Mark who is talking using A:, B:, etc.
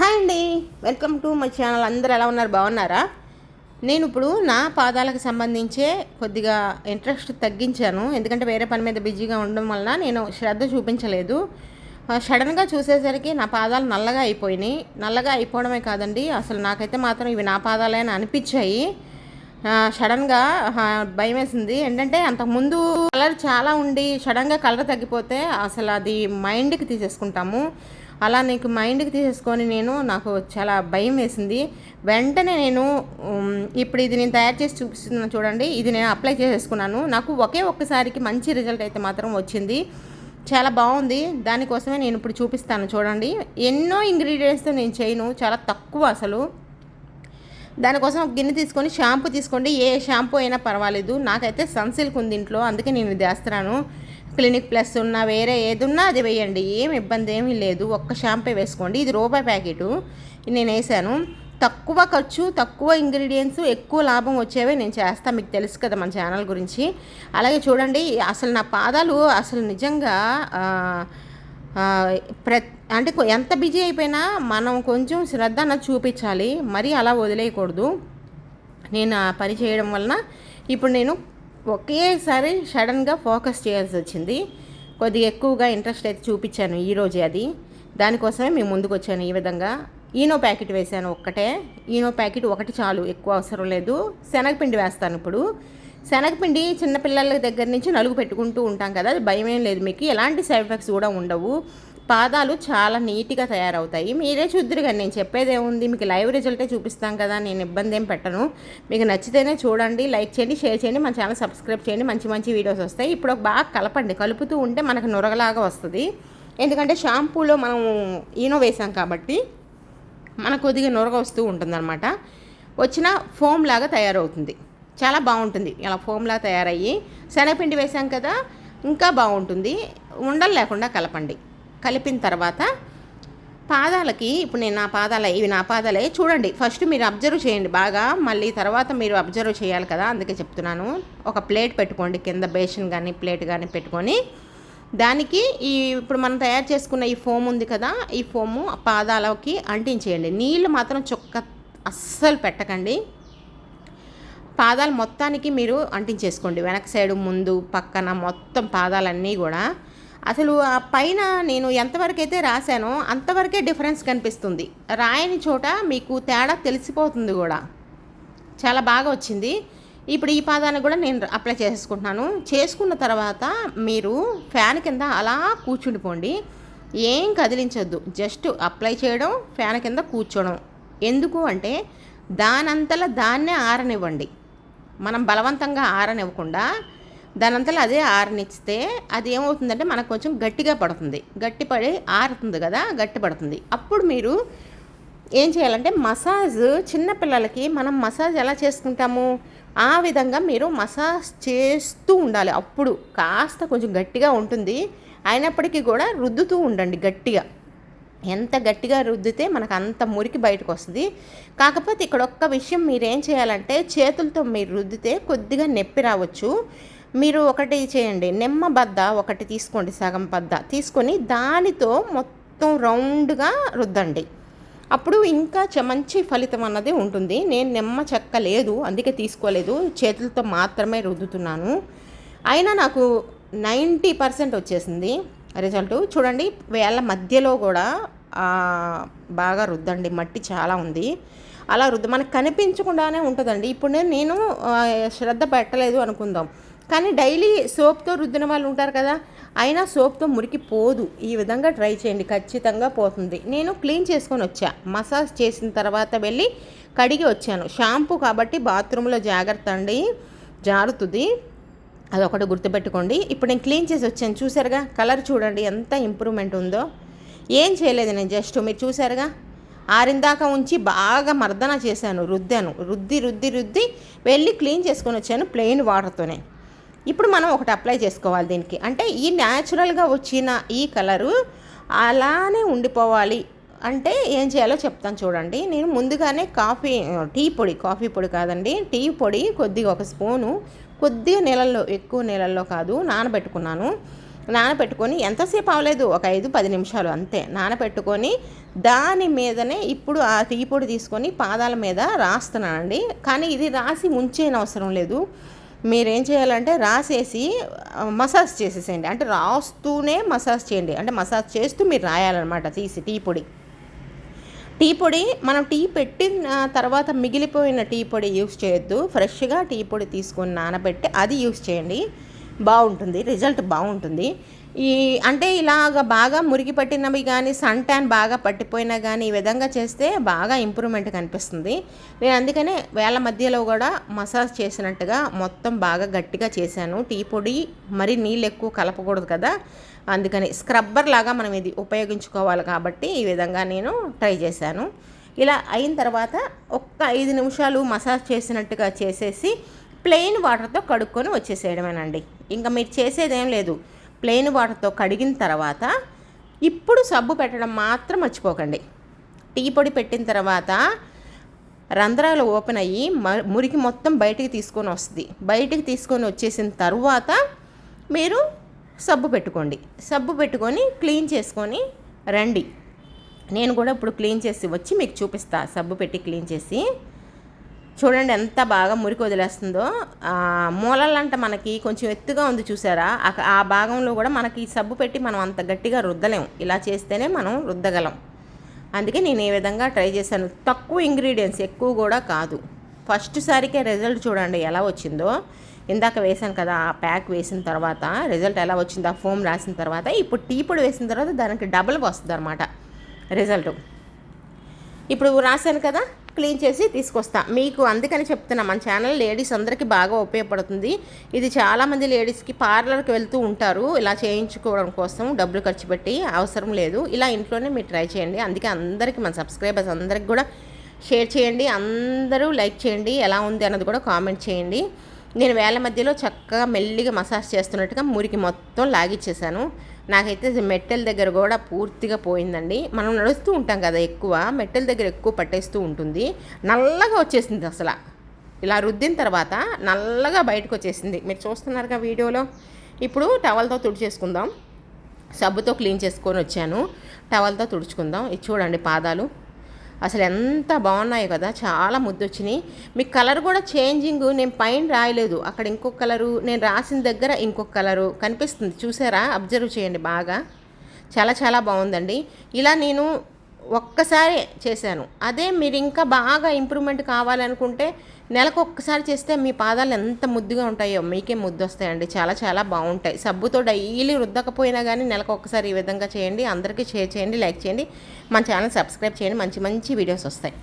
A: Hi అండి. Welcome to my channel. అందరూ ఎలా ఉన్నారు? బాగున్నారా? నేను ఇప్పుడు నా పాదాలకు సంబంధించే కొద్దిగా ఇంట్రెస్ట్ తగ్గించాను. ఎందుకంటే వేరే పని మీద బిజీగా ఉండడం వలన నేను శ్రద్ధ చూపించలేదు. సడన్గా చూసేసరికి నా పాదాలు నల్లగా అయిపోయినాయి. నల్లగా అయిపోవడమే కాదండి. అసలు నాకైతే మాత్రం ఇవి నా పాదాలే అని అనిపించాయి. సడన్గా భయం వేసింది. ఏంటంటే అంతకుముందు కలర్ చాలా ఉండి సడన్గా కలర్ తగ్గిపోతే అసలు అది మైండ్కి తీసేసుకుంటాము. అలా నీకు మైండ్కి తీసేసుకొని నేను నాకు చాలా భయం వేసింది. వెంటనే నేను ఇప్పుడు ఇది నేను తయారు చేసి చూపిస్తున్నాను చూడండి ఇది నేను అప్లై చేసేసుకున్నాను. నాకు ఒకే ఒక్కసారికి మంచి రిజల్ట్ అయితే మాత్రం వచ్చింది. చాలా బాగుంది. దానికోసమే నేను ఇప్పుడు చూపిస్తాను చూడండి. ఎన్నో ఇంగ్రీడియంట్స్తో నేను చేయను చాలా తక్కువ అసలు. దానికోసం ఒక గిన్నె తీసుకొని షాంపూ తీసుకోండి. ఏ షాంపూ అయినా పర్వాలేదు. నాకైతే సన్సిల్క్ ఉంది ఇంట్లో అందుకే నేను ఇది వేస్తున్నాను. క్లినిక్ ప్లస్ ఉన్న వేరే ఏది ఉన్నా అది వేయండి. ఏం ఇబ్బంది ఏమీ లేదు. ఒక్క షాంపే వేసుకోండి. ఇది రూపాయి ప్యాకెట్. నేను వేసాను తక్కువ ఖర్చు తక్కువ ఇంగ్రీడియంట్స్ ఎక్కువ లాభం వచ్చేవే నేను చేస్తాను మీకు తెలుసు కదా మన ఛానల్ గురించి. అలాగే చూడండి అసలు నా పాదాలు అసలు నిజంగా ప్ర అంటే ఎంత బిజీ అయిపోయినా మనం కొంచెం శ్రద్ధ అన్నది చూపించాలి. మరీ అలా వదిలేయకూడదు. నేను ఆ పని చేయడం వలన ఇప్పుడు నేను ఒకేసారి సడన్గా ఫోకస్ చేయాల్సి వచ్చింది. కొద్దిగా ఎక్కువగా ఇంట్రెస్ట్ అయితే చూపించాను ఈరోజే అది. దానికోసమే మేము ముందుకు వచ్చాను ఈ విధంగా. ఈనో ప్యాకెట్ వేసాను ఒక్కటే. ఈనో ప్యాకెట్ ఒకటి చాలు ఎక్కువ అవసరం లేదు. శనగపిండి వేస్తాను ఇప్పుడు. శనగపిండి చిన్నపిల్లల దగ్గర నుంచి నలుగు పెట్టుకుంటూ ఉంటాం కదా అది భయమేం లేదు. మీకు ఎలాంటి సైడ్ ఎఫెక్ట్స్ కూడా ఉండవు. పాదాలు చాలా నీట్గా తయారవుతాయి. మీరే చూద్దరు కానీ నేను చెప్పేది ఏముంది? మీకు లైవ్ రిజల్టే చూపిస్తాం కదా నేను ఇబ్బంది ఏం పెట్టను. మీకు నచ్చితేనే చూడండి లైక్ చేయండి షేర్ చేయండి మన ఛానల్ సబ్స్క్రైబ్ చేయండి మంచి మంచి వీడియోస్ వస్తాయి. ఇప్పుడు ఒక బాగా కలపండి. కలుపుతూ ఉంటే మనకు నురగలాగా వస్తుంది. ఎందుకంటే షాంపూలో మనం ఈనో వేసాం కాబట్టి మనకు కొద్దిగా నురగ వస్తూ ఉంటుందన్నమాట. వచ్చిన ఫోమ్ లాగా తయారవుతుంది. చాలా బాగుంటుంది. ఇలా ఫోమ్ లాగా తయారయ్యి శనగపిండి వేసాం కదా ఇంకా బాగుంటుంది. ఉండలు లేకుండా కలపండి. కలిపిన తర్వాత పాదాలకి ఇప్పుడు నేను నా పాదాల ఇవి నా పాదాలే చూడండి. ఫస్ట్ మీరు అబ్జర్వ్ చేయండి బాగా. మళ్ళీ తర్వాత మీరు అబ్జర్వ్ చేయాలి కదా అందుకే చెప్తున్నాను. ఒక ప్లేట్ పెట్టుకోండి కింద బేషన్ కానీ ప్లేట్ కానీ పెట్టుకొని. దానికి ఈ ఇప్పుడు మనం తయారు చేసుకున్న ఈ ఫోమ్ ఉంది కదా ఈ ఫోము పాదాలకి అంటించేయండి. నీళ్ళు మాత్రం చుక్క అస్సలు పెట్టకండి. పాదాలు మొత్తానికి మీరు అంటించేసుకోండి. వెనక సైడు ముందు పక్కన మొత్తం పాదాలన్నీ కూడా అసలు ఆ పైన నేను ఎంతవరకు అయితే రాశానో అంతవరకే డిఫరెన్స్ కనిపిస్తుంది. రాయని చోట మీకు తేడా తెలిసిపోతుంది కూడా. చాలా బాగా వచ్చింది. ఇప్పుడు ఈ పాదాన్ని కూడా నేను అప్లై చేసుకుంటున్నాను చేసుకున్న తర్వాత మీరు ఫ్యాన్ కింద అలా కూర్చుండిపోండి ఏం కదిలించొద్దు. జస్ట్ అప్లై చేయడం ఫ్యాన్ కింద కూర్చోవడం ఎందుకు అంటే దానంతలా దాన్నే ఆరనివ్వండి. మనం బలవంతంగా ఆరనివ్వకుండా దానంతలో అదే ఆరనిస్తే అది ఏమవుతుందంటే మనకు కొంచెం గట్టిగా పడుతుంది. గట్టి పడి ఆరుతుంది కదా గట్టి పడుతుంది. అప్పుడు మీరు ఏం చేయాలంటే మసాజ్ చిన్నపిల్లలకి మనం మసాజ్ ఎలా చేసుకుంటాము? ఆ విధంగా మీరు మసాజ్ చేస్తూ ఉండాలి. అప్పుడు కాస్త కొంచెం గట్టిగా ఉంటుంది. అయినప్పటికీ కూడా రుద్దుతూ ఉండండి గట్టిగా. ఎంత గట్టిగా రుద్దితే మనకు అంత మురికి బయటకు వస్తుంది. కాకపోతే ఇక్కడ ఒక్క విషయం మీరు ఏం చేయాలంటే చేతులతో మీరు రుద్దితే కొద్దిగా నొప్పి రావచ్చు. మీరు ఒకటి చేయండి. నిమ్మ బద్ద ఒకటి తీసుకోండి సగం బద్ద. తీసుకొని దానితో మొత్తం రౌండ్గా రుద్దండి. అప్పుడు ఇంకా చ- మంచి ఫలితం అన్నది ఉంటుంది. నేను నిమ్మ చెక్క లేదు అందుకే తీసుకోలేదు. చేతులతో మాత్రమే రుద్దుతున్నాను. అయినా నాకు నైంటీ పర్సెంట్ వచ్చేసింది రిజల్ట్. చూడండి వేళ్ళ మధ్యలో కూడా బాగా రుద్దండి. మట్టి చాలా ఉంది. అలా రుద్ద మనకు కనిపించకుండానే ఉంటుందండి. ఇప్పుడు నేను శ్రద్ధ పెట్టలేదు అనుకుందాం. కానీ డైలీ సోప్తో రుద్దిన వాళ్ళు ఉంటారు కదా అయినా సోప్తో మురికి పోదు. ఈ విధంగా ట్రై చేయండి. ఖచ్చితంగా పోతుంది. నేను క్లీన్ చేసుకొని వచ్చా. మసాజ్ చేసిన తర్వాత వెళ్ళి కడిగి వచ్చాను. షాంపూ కాబట్టి బాత్రూంలో జాగ్రత్త అండి. జారుతుంది. అదొకటి గుర్తుపెట్టుకోండి. ఇప్పుడు నేను క్లీన్ చేసి వచ్చాను. చూసారుగా? కలర్ చూడండి. ఎంత ఇంప్రూవ్మెంట్ ఉందో. ఏం చేయలేదు నేను జస్ట్ మీరు చూసారుగా? ఆరిందాక ఉంచి బాగా మర్దన చేశాను. రుద్దాను. రుద్ది రుద్ది రుద్ది వెళ్ళి క్లీన్ చేసుకొని వచ్చాను. ప్లెయిన్ వాటర్తోనే. ఇప్పుడు మనం ఒకటి అప్లై చేసుకోవాలి దీనికి. అంటే ఈ న్యాచురల్గా వచ్చిన ఈ కలరు అలానే ఉండిపోవాలి. అంటే ఏం చేయాలో చెప్తాను చూడండి. నేను ముందుగానే కాఫీ టీ పొడి కాఫీ పొడి కాదండి. టీ పొడి కొద్దిగా ఒక స్పూను కొద్దిగా నీళ్ళల్లో ఎక్కువ నీళ్ళల్లో కాదు నానబెట్టుకున్నాను. నానబెట్టుకొని ఎంతసేపు అవ్వలేదు ఒక ఐదు పది నిమిషాలు అంతే. నానబెట్టుకొని దాని మీదనే ఇప్పుడు ఆ టీ పొడి తీసుకొని పాదాల మీద రాస్తున్నానండి. కానీ ఇది రాసి ముంచేయని అవసరం లేదు. మీరేం చేయాలంటే రాసేసి మసాజ్ చేసేసేయండి. అంటే రాస్తూనే మసాజ్ చేయండి. అంటే మసాజ్ చేస్తూ మీరు రాయాలన్నమాట తీసి టీ పొడి. టీ పొడి మనం టీ పెట్టిన తర్వాత మిగిలిపోయిన టీ పొడి యూస్ చేయొద్దు. ఫ్రెష్గా టీ పొడి తీసుకొని నానబెట్టి అది యూస్ చేయండి. బాగుంటుంది. రిజల్ట్ బాగుంటుంది. ఈ అంటే ఇలాగ బాగా మురికి పట్టినవి కానీ సన్ ట్యాన్ బాగా పట్టిపోయినా కానీ ఈ విధంగా చేస్తే బాగా ఇంప్రూవ్మెంట్ కనిపిస్తుంది. నేను అందుకనే వేళ మధ్యలో కూడా మసాజ్ చేసినట్టుగా మొత్తం బాగా గట్టిగా చేశాను. టీ పొడి మరి నీళ్ళు ఎక్కువ కలపకూడదు కదా. అందుకని స్క్రబ్బర్ లాగా మనం ఇది ఉపయోగించుకోవాలి కాబట్టి ఈ విధంగా నేను ట్రై చేశాను. ఇలా అయిన తర్వాత ఒక్క ఐదు నిమిషాలు మసాజ్ చేసినట్టుగా చేసేసి ప్లెయిన్ వాటర్తో కడుక్కొని వచ్చేసేయడమేనండి. ఇంకా మీరు చేసేదేం లేదు. ప్లెయిన్ వాటర్తో కడిగిన తర్వాత ఇప్పుడు సబ్బు పెట్టడం మాత్రం మర్చిపోకండి. టీ పొడి పెట్టిన తర్వాత రంధ్రాలు ఓపెన్ అయ్యి మ- మురికి మొత్తం బయటికి తీసుకొని వస్తుంది. బయటికి తీసుకొని వచ్చేసిన తర్వాత మీరు సబ్బు పెట్టుకోండి. సబ్బు పెట్టుకొని క్లీన్ చేసుకొని రండి. నేను కూడా ఇప్పుడు క్లీన్ చేసి వచ్చి మీకు చూపిస్తా. సబ్బు పెట్టి క్లీన్ చేసి చూడండి ఎంత బాగా మురికి వదిలేస్తుందో. మూలలంట మనకి కొంచెం ఎత్తుగా ఉంది చూసారా? ఆ- భాగంలో కూడా మనకి సబ్బు పెట్టి మనం అంత గట్టిగా రుద్దలేం. ఇలా చేస్తేనే మనం రుద్దగలం. అందుకే నేను ఈ విధంగా ట్రై చేశాను? తక్కువ ఇంగ్రీడియంట్స్ ఎక్కువ కూడా కాదు. ఫస్ట్ సారికే రిజల్ట్ చూడండి ఎలా వచ్చిందో. ఇందాక వేసాను కదా ఆ ప్యాక్ వేసిన తర్వాత రిజల్ట్ ఎలా వచ్చిందో ఆ ఫోమ్ రాసిన తర్వాత. ఇప్పుడు టీ పొడి వేసిన తర్వాత దానికి డబుల్గా వస్తుంది అనమాట రిజల్ట్. ఇప్పుడు రాశాను కదా క్లీన్ చేసి తీసుకొస్తా. మీకు అందుకని చెప్తున్నా మన ఛానల్ లేడీస్ అందరికీ బాగా ఉపయోగపడుతుంది. ఇది చాలామంది లేడీస్కి పార్లర్కి వెళ్తూ ఉంటారు. ఇలా చేయించుకోవడం కోసం డబ్బులు ఖర్చు పెట్టి అవసరం లేదు. ఇలా ఇంట్లోనే మీరు ట్రై చేయండి. అందుకే అందరికీ మన సబ్స్క్రైబర్స్ అందరికి కూడా షేర్ చేయండి. అందరూ లైక్ చేయండి. ఎలా ఉంది అన్నది కూడా కామెంట్ చేయండి. నేను వేల మధ్యలో చక్కగా మెల్లిగా మసాజ్ చేస్తున్నట్టుగా మురికి మొత్తం లాగిచ్చేసాను నాకైతే మెట్టెల దగ్గర కూడా పూర్తిగా పోయిందండి. మనం నడుస్తూ ఉంటాం కదా ఎక్కువ మెట్టెల దగ్గర ఎక్కువ పట్టేస్తూ ఉంటుంది. నల్లగా వచ్చేసింది అసలు. ఇలా రుద్దిన తర్వాత నల్లగా బయటకు వచ్చేసింది. మీరు చూస్తున్నారుగా వీడియోలో? ఇప్పుడు టవల్తో తుడిచేసుకుందాం. సబ్బుతో క్లీన్ చేసుకొని వచ్చాను. టవల్తో తుడుచుకుందాం. ఇది చూడండి పాదాలు. అసలు ఎంత బాగున్నాయి కదా చాలా ముద్దు వచ్చినాయి మీ కలర్ కూడా చేంజింగ్ నేను పైన రాయలేదు. అక్కడ ఇంకొక కలరు నేను రాసిన దగ్గర ఇంకొక కలరు కనిపిస్తుంది. చూసారా? అబ్జర్వ్ చేయండి బాగా. చాలా చాలా బాగుందండి. ఇలా నేను ఒక్కసారి చేశాను. అదే మీరు ఇంకా బాగా ఇంప్రూవ్మెంట్ కావాలనుకుంటే నెలకు ఒక్కసారి చేస్తే మీ పాదాలు ఎంత ముద్దుగా ఉంటాయో మీకే ముద్దు వస్తాయండి చాలా చాలా బాగుంటాయి. సబ్బుతో డైలీ రుద్దకపోయినా కానీ నెలకు ఒక్కసారి ఈ విధంగా చేయండి. అందరికీ షేర్ చేయండి లైక్ చేయండి. మన ఛానల్ సబ్స్క్రైబ్ చేయండి. మంచి మంచి వీడియోస్ వస్తాయి.